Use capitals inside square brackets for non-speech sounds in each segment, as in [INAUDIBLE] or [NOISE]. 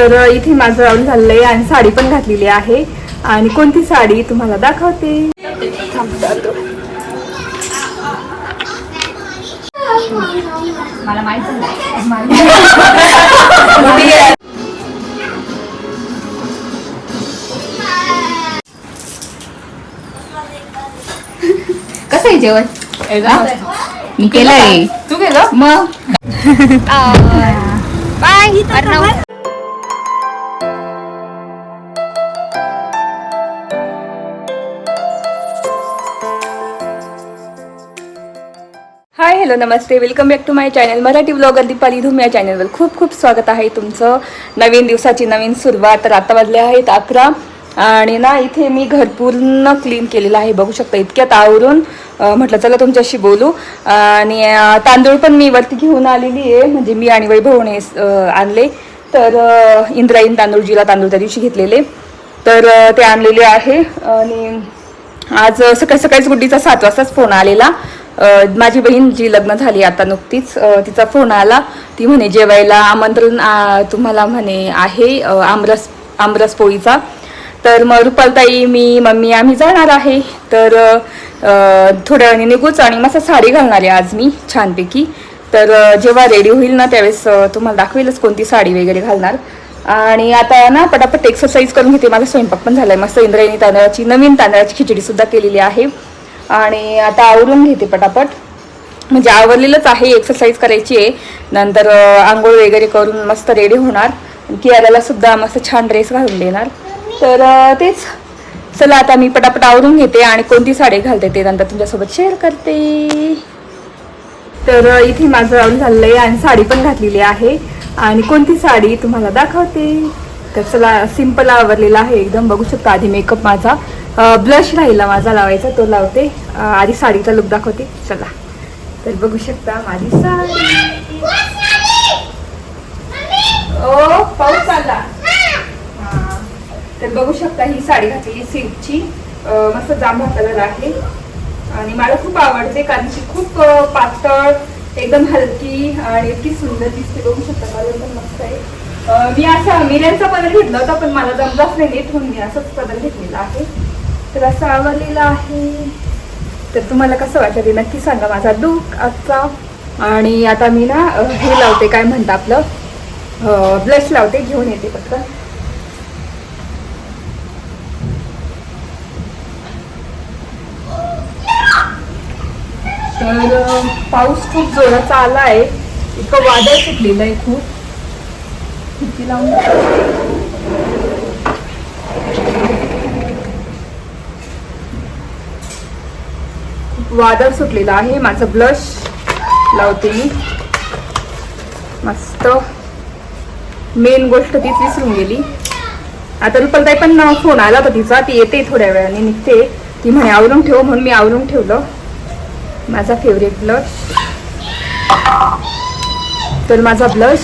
तर इथे माझं राऊंड झालेलं आहे आणि साडी पण घातलेली आहे. आणि कोणती साडी तुम्हाला दाखवते? थांबतो. मला माहीत कसं आहे जेवण? मी केलंय. तू गेलं मग? [LAUGHS] Hello Namaste. Welcome back to my channel Marathi blogger Deepali Dhoom या चॅनलवर खूप खूप स्वागत आहे तुमचं. नवीन दिवसाची नवीन सुरुवात. तर आता वाजले आहेत अकरा. आणि ना इथे मी घर पूर्ण क्लीन केलेलं आहे. बघू शकता इतक्यात आवरून म्हटलं चला तुमच्याशी बोलू. आणि तांदूळ पण मी वरती घेऊन आलेली आहे. म्हणजे मी आणि वैभवने आणले. तर अं, तांदूळजीला तांदूळ तांदूळ त्या दिवशी घेतलेले. तर ते आणलेले आहे. आणि आज सकाळी सकाळीच गुड्डीचा सात वाजताच फोन आलेला. माझी बहीण जी लग्न झाली आता नुकतीच तिचा फोन आला. ती म्हणे जेवायला आमंत्रण तुम्हाला म्हणे आहे आमरस आमरस पोळीचा. तर मग रुपालताई मी मम्मी आम्ही जाणार आहे. तर थोड्या वेळाने निघूच आणि मस्त साडी घालणार आहे आज मी छानपैकी. तर जेव्हा रेडी होईल ना त्यावेळेस तुम्हाला दाखवेलच कोणती साडी वगैरे घालणार. आणि आता ना पटापट एक्सरसाइज करून घेते. माझा स्वयंपाक पण झाला आहे मस्त इंद्रायणी तांदळाची नवीन तांदळाची खिचडी सुद्धा केलेली आहे. आणि आता आवरून घेते पटापट. म्हणजे आवरलेलंच आहे एक्सरसाइज करायची आहे. नंतर आंघोळ वगैरे करून मस्त रेडी होणार. कियाराला सुद्धा मस्त छान ड्रेस घालून देणार. तर तेच. चला आता मी पटापट आवरून घेते आणि कोणती साडी घालते ते नंतर तुमच्यासोबत शेअर करते. तर इथे माझं राऊंड झालेलं आहे आणि साडी पण घातलेली आहे. आणि कोणती साडी तुम्हाला दाखवते? तर चला सिंपल आवरलेला आहे एकदम. बघू शकता आधी मेकअप माझा. ब्लश राहिला माझा लावायचा तो लावते. आधी साडीचा लुक दाखवते. चला. तर बघू शकता माझी साडी. ओ पाऊस आला. तर बघू शकता ही साडी घातलेली सिल्कची. मस्त जांभळा कलर आहे. आणि मला खूप आवडते कारण की खूप पातळ एकदम हलकी आणि इतकी सुंदर दिसते. बघू शकता कलर पण मस्त आहे. मी असा मिऱ्यांचा पदर घेतला होता पण मला जमलाच नाही इथून मी असंच पदर घेतलेला आहे. तर असं आवडलेलं आहे. तर तुम्हाला कसं वाटतं ते नक्की सांगा माझा दुःख आजचा. आणि आता मी ना हे लावते काय म्हणतं आपलं? ब्लश लावते घेऊन येते पटकन. तर पाऊस खूप जोराचा आला आहे इतकं वादळ सुटलेलं आहे खूप. किती लावून वादळ सुटलेलं आहे. माझं ब्लश लावते मी. मस्त. मेन गोष्ट तीच विसरून गेली. आता रुपलताई पण फोन आला होता तिचा. ती येते थोड्या वेळाने निघते. ती म्हणे आवरून ठेव म्हणून मी आवरून ठेवलं. माझा फेवरेट ब्लश तर माझा ब्लश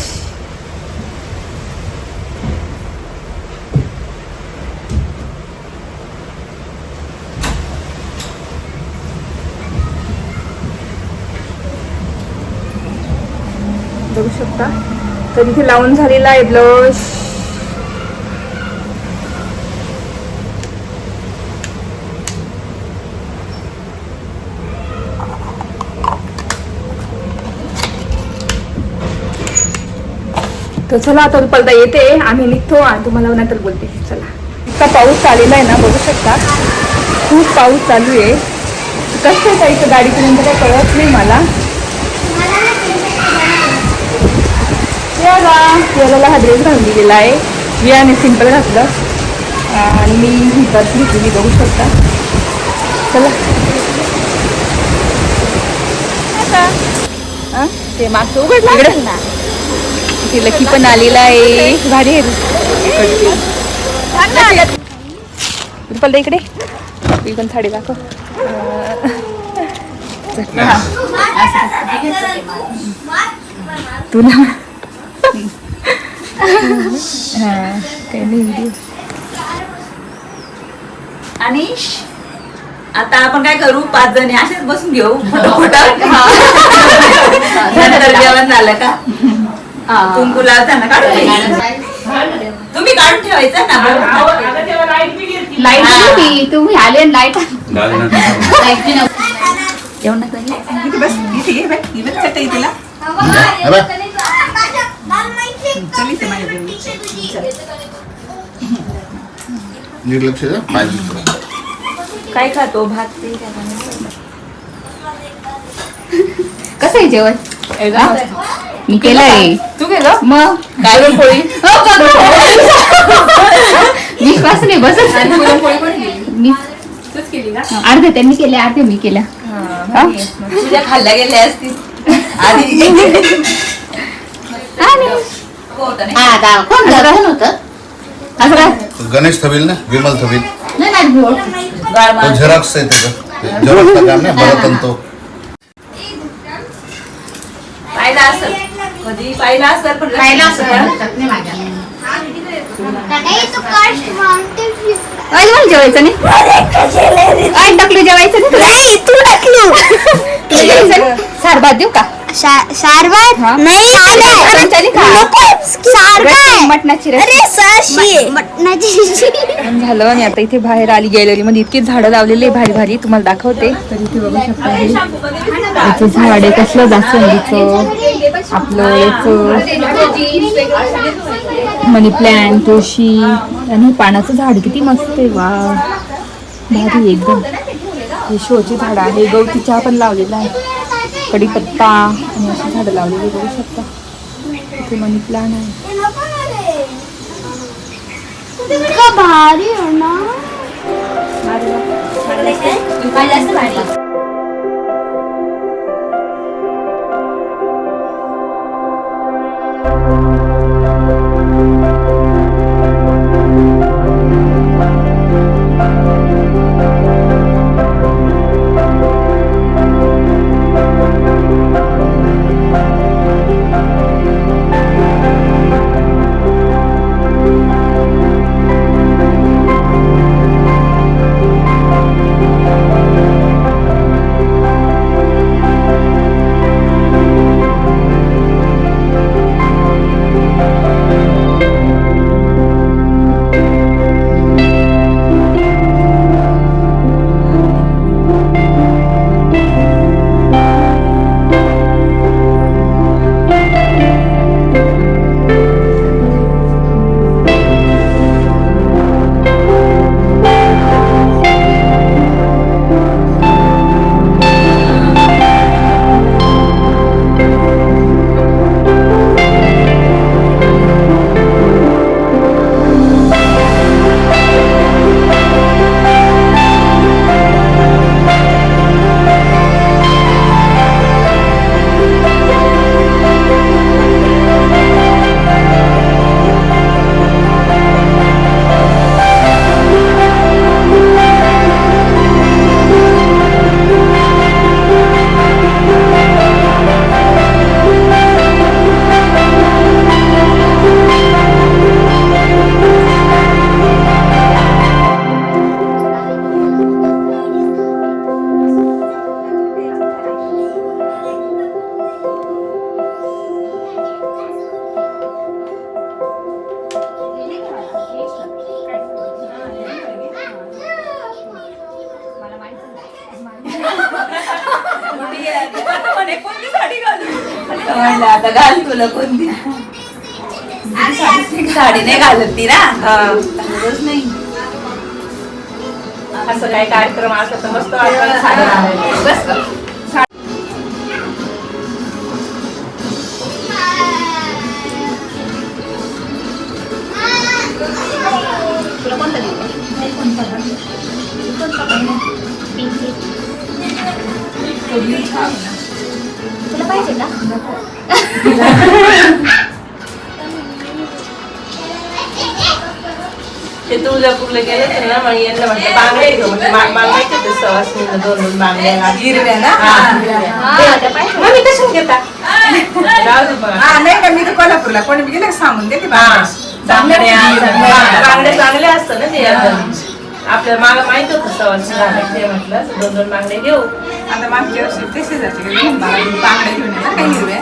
बघू शकता तर इथे लावून झालेला आहे ब्लश तर चला आता रुपालता येते. आम्ही निघतो आणि तुम्हाला नंतर बोलते. चला. इतका पाऊस आलेला आहे ना बघू शकता. खूप पाऊस चालू आहे. कसं जायचं गाडीपर्यंत काय कळत नाही मला. याला हा ड्रेस घालून दिलेला आहे वियाने सिंपल घातलं आणि मी ही बस घेतलेली बघू शकता. चला. हं? ते मागचं उघडलं ना? ते लकी पण आलेला आहे. भारी आहे. रुपालदा इकडे. ही पण साडी दाखव. तुला हा काही नाही व्हिडिओ अनिश आता आपण काय करू? पाच जणी असेच बसून घेऊ. नंतर जेवण झालं का? कुंकू लावताना काढून. मम्मी काढून ठेवायचं ना? लाइट होती. तुम्ही आले लाइट लाइट नव्हती. जेवण बस तिला हे बघ. चल इथे माझ्या बरोबर. नीट लक्ष द्या पाय दुखतो. काय खातो? भात? कसं आहे जेवण? मी केलंय. तू केलं मग? काय पोळी? विश्वास नाही. पुरणपोळी कोणी केली? मी. अर्धे त्यांनी केले अर्धे मी केल्या. हा? तुझ्या खाल्ल्या गेल्या असतील. आधी. होतं नाही? असं काय गणेश थवील ना? विमल थवील? नाही नाही तो. झेरॉक्स आहे त्याचं. झेरॉक्सचं काम नाही? भरत आणि तो पाहिला असेल. कधी पाहिला असेल पण माझ्या मला जेवायचं नाही. टाकलं जेवायचं नाही तू टाकलं [LAUGHS] जेवायचं नाही? सार भात देऊ का? सारभात हा. नाही मटणाची रेसिपी. अरे सशी. मटणाची पण झालं आणि आता इथे बाहेर आली गॅलरी मध्ये. इतकी झाडं लावलेली आहे भारी भारी. तुम्हाला दाखवते. तर इथे बघू शकता हे. झाड आहे कसलं जास्वंदीचं. आपलं याचं. मनी प्लॅन्ट तुळशी. आणि हे पानाचं झाड किती मस्त आहे. वा. भारी आहे एकदम. हे शोची झाड आहे. गवती चहा पण लावलेला आहे. कढीपत्ता आणि अशी झाडं लावलेली बघू शकता. इथे मनी प्लॅन आहे. भारी. म्हणलं आता घाल तुला कोणती? साडी नाही घालत ती ना. नाही. असं काही कार्यक्रम असला तर मस्त वाटतं. साडी घालायला. बस तुला पाहिजे का ते तुळजापूरला गेले होते ना मग यांना म्हटलं बांगड्या घेऊ म्हटलं मा- मागायचे दोन दोन बांगड्या. हिरव्या ना? हा, घेता? जाऊ दे बघा. हा नाही का मी तर कोल्हापूरला. कोणी गेलं सांगून देते बांगड्या. बांगड्या चांगल्या असतात ना ते. आपल्याला मला माहीत होतं सवासनी घालायचे म्हटलं दोन दोन बांगड्या घेऊ. आता मागच्या वर्षी बांगड्या घेऊन येतात हिरव्या.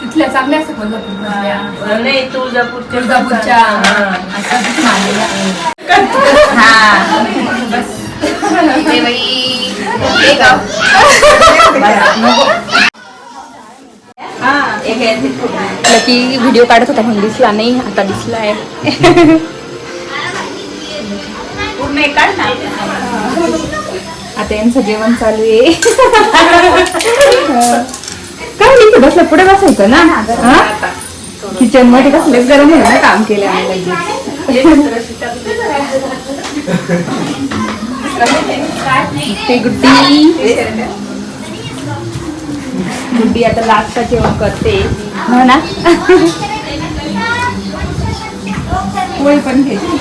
कुठल्या चांगल्या असतात नाही तुळजापूरच्या तुळजापूरच्या. हा. ते बाई हे की व्हिडिओ काढत होता म्हणून दिसला नाही आता दिसलाय. पूर्ण एक काढ ना. आता यांचं जेवण चालू आहे. काय नाही बसलं पुढे बसायचं ना? किचनमध्ये कसले गरम आहे ना काम केलं. ते गुड्डी. गुड्डी आता लास्टचा जेवण करते. हो ना? पोळी पण घ्यायची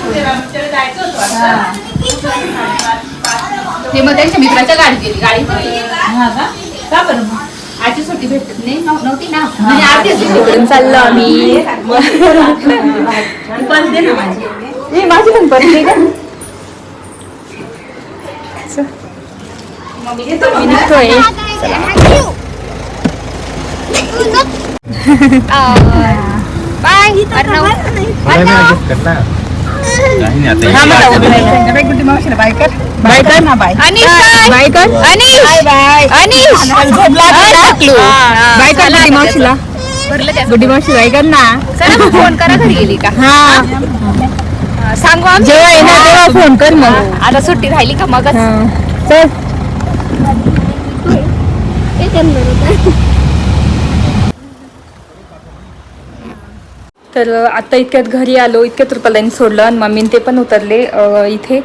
ते मग त्यांच्या मित्राच्या गाडी गेली गाडी. का बरं मग? आजची सुट्टी भेटत नाही नव्ह- नव्हती ना म्हणजे. तिकडून चाललो आम्ही पण दे ना माझी मी माझी पण. मी निघतोय बाय अर्णव कर ना मावशीला गुड्डी मावशी बाय कर ना. फोन करा घरी गेली का? हा. सांगू आम्ही? जेव्हा येणार तेव्हा फोन कर मग. आता सुट्टी राहिली का मग. चल. तर आता इतक्यात घरी आलो इतक्यात रुपालाईन सोडलं आणि मम्मीने ते पण उतरले. इथे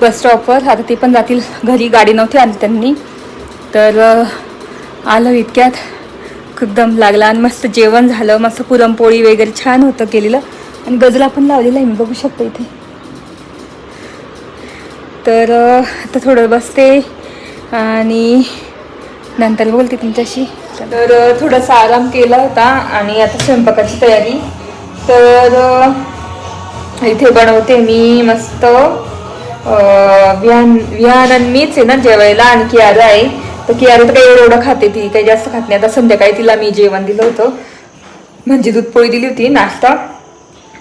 बस स्टॉपवर. आता ते पण जातील घरी. गाडी नव्हती आणि त्यांनी. तर आलो इतक्यात. खूप दम लागला आणि मस्त जेवण झालं. मस्त पुरणपोळी वगैरे छान होतं केलेलं. आणि गजला पण लावलेला आहे. मी बघू शकतो इथे. तर आता थोडं बसते आणि नंतर बोलते तुमच्याशी. तर थोडासा आराम केला होता आणि आता स्वयंपाकाची तयारी तर इथे बनवते मी मस्त विहान विहान आणि मीच आहे ना जेवायला. आणि कियारा आहे. तर कियारा तर काही एवढं एवढं खाते ती काही जास्त खात नाही. आता संध्याकाळी तिला मी जेवण दिलं होतं. म्हणजे दूध पोळी दिली होती नाश्ता.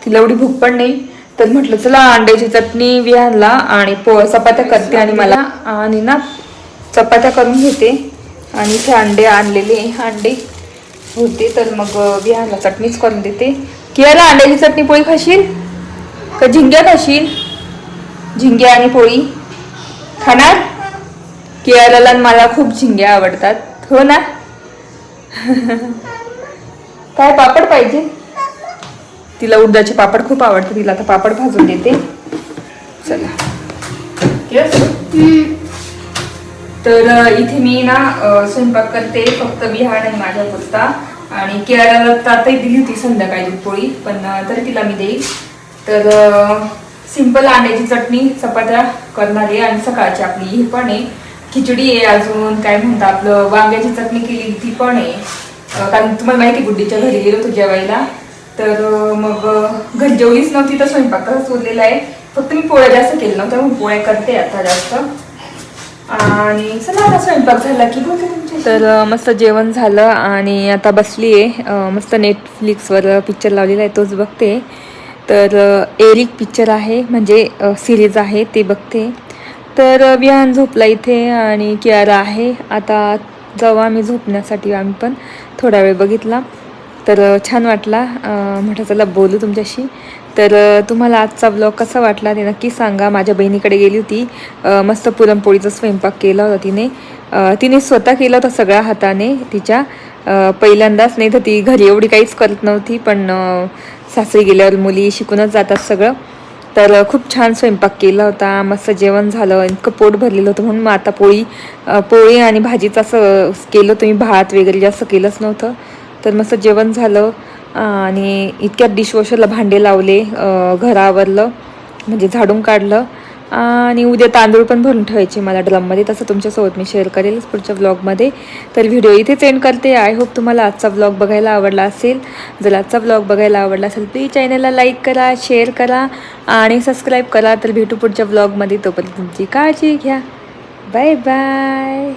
तिला एवढी भूक पण नाही. तर म्हटलं चला अंड्याची चटणी विहानला आणि पो चपात्या करते आणि मला आणि ना चपात्या करून घेते. आणि इथे अंडे आणलेले अंडे होते तर मग विहानला चटणीच करून देते. कियाला अंड्याची चटणी पोळी खाशील? का झिंग्या खाशील? झिंग्या आणि पोळी. खाणार? कियाला आणि मला खूप झिंग्या आवडतात. हो ना? काय पापड पाहिजे? तिला उडदाचे पापड खूप आवडते तिला आता पापड भाजून देते. चला. तर इथे मी ना स्वयंपाक करते. फक्त बिहार आणि माझ्या पुरता. आणि केळाला तातही दिली होती संध्याकाळी दूध पोळी पण तरी तिला मी देईल. तर सिंपल अंड्याची चटणी चपात्या करणार आहे आणि सकाळची आपली ही पण आहे. खिचडी आहे अजून काय म्हणता आपलं वांग्याची चटणी केली ती पण आहे. कारण तुम्हाला माहिती आहे, गुड्डीच्या घरी गेलो होतो जेवायला. तर मग घर घरी जेवलीच नव्हती तर स्वयंपाक तसाच उरलेला आहे. फक्त मी पोळ्या जास्त केलं नव्हतं मग पोळ्या करते आता जास्त. आणि चला आता स्वयंपाक झाला की बोलते तर मस्त जेवण झालं आणि आता बसली आहे. मस्त नेटफ्लिक्सवर पिक्चर लावलेला आहे तोच बघते. तर एरिक पिक्चर आहे म्हणजे सिरीज आहे ते बघते. तर विहान झोपला इथे आणि कियारा आहे. आता जाऊ आम्ही झोपण्यासाठी आम्ही पण थोडा वेळ बघितला. तर छान वाटला. म्हटलं चला बोलू तुमच्याशी. तर तुम्हाला आजचा ब्लॉग कसा वाटला ते नक्की सांगा. माझ्या बहिणीकडे गेली होती. मस्त पुरणपोळीचा स्वयंपाक केला होता तिने. तिने स्वतः केला होता सगळ्या हाताने तिच्या. पहिल्यांदाच नाही तर ती घरी एवढी काहीच करत नव्हती पण सासरी गेल्यावर मुली शिकूनच जातात सगळं. तर खूप छान स्वयंपाक केला होता. मस्त जेवण झालं. इतकं पोट भरलेलं होतं म्हणून मग आता पोळी पोळी आणि भाजीचं असं केलं होतं. भात वगैरे जास्त केलंच नव्हतं. तर मस्त जेवण झालं. आणि इतक्यात डिशवॉशरला भांडे लावले घर आवरलं म्हणजे झाडून काढलं. आणि उद्या तांदूळ पण भरून ठेवायचे मला ड्रममध्ये. तसं तुमच्यासोबत मी शेअर करेलच पुढच्या ब्लॉगमध्ये तर व्हिडिओ इथेच एंड करते. आय होप तुम्हाला आजचा ब्लॉग बघायला आवडला असेल. जर आजचा ब्लॉग बघायला आवडला असेल प्लीज चॅनलला लाईक करा शेअर करा आणि सबस्क्राईब करा. तर भेटू पुढच्या ब्लॉगमध्ये तोपर्यंत तुमची काळजी घ्या. Bye bye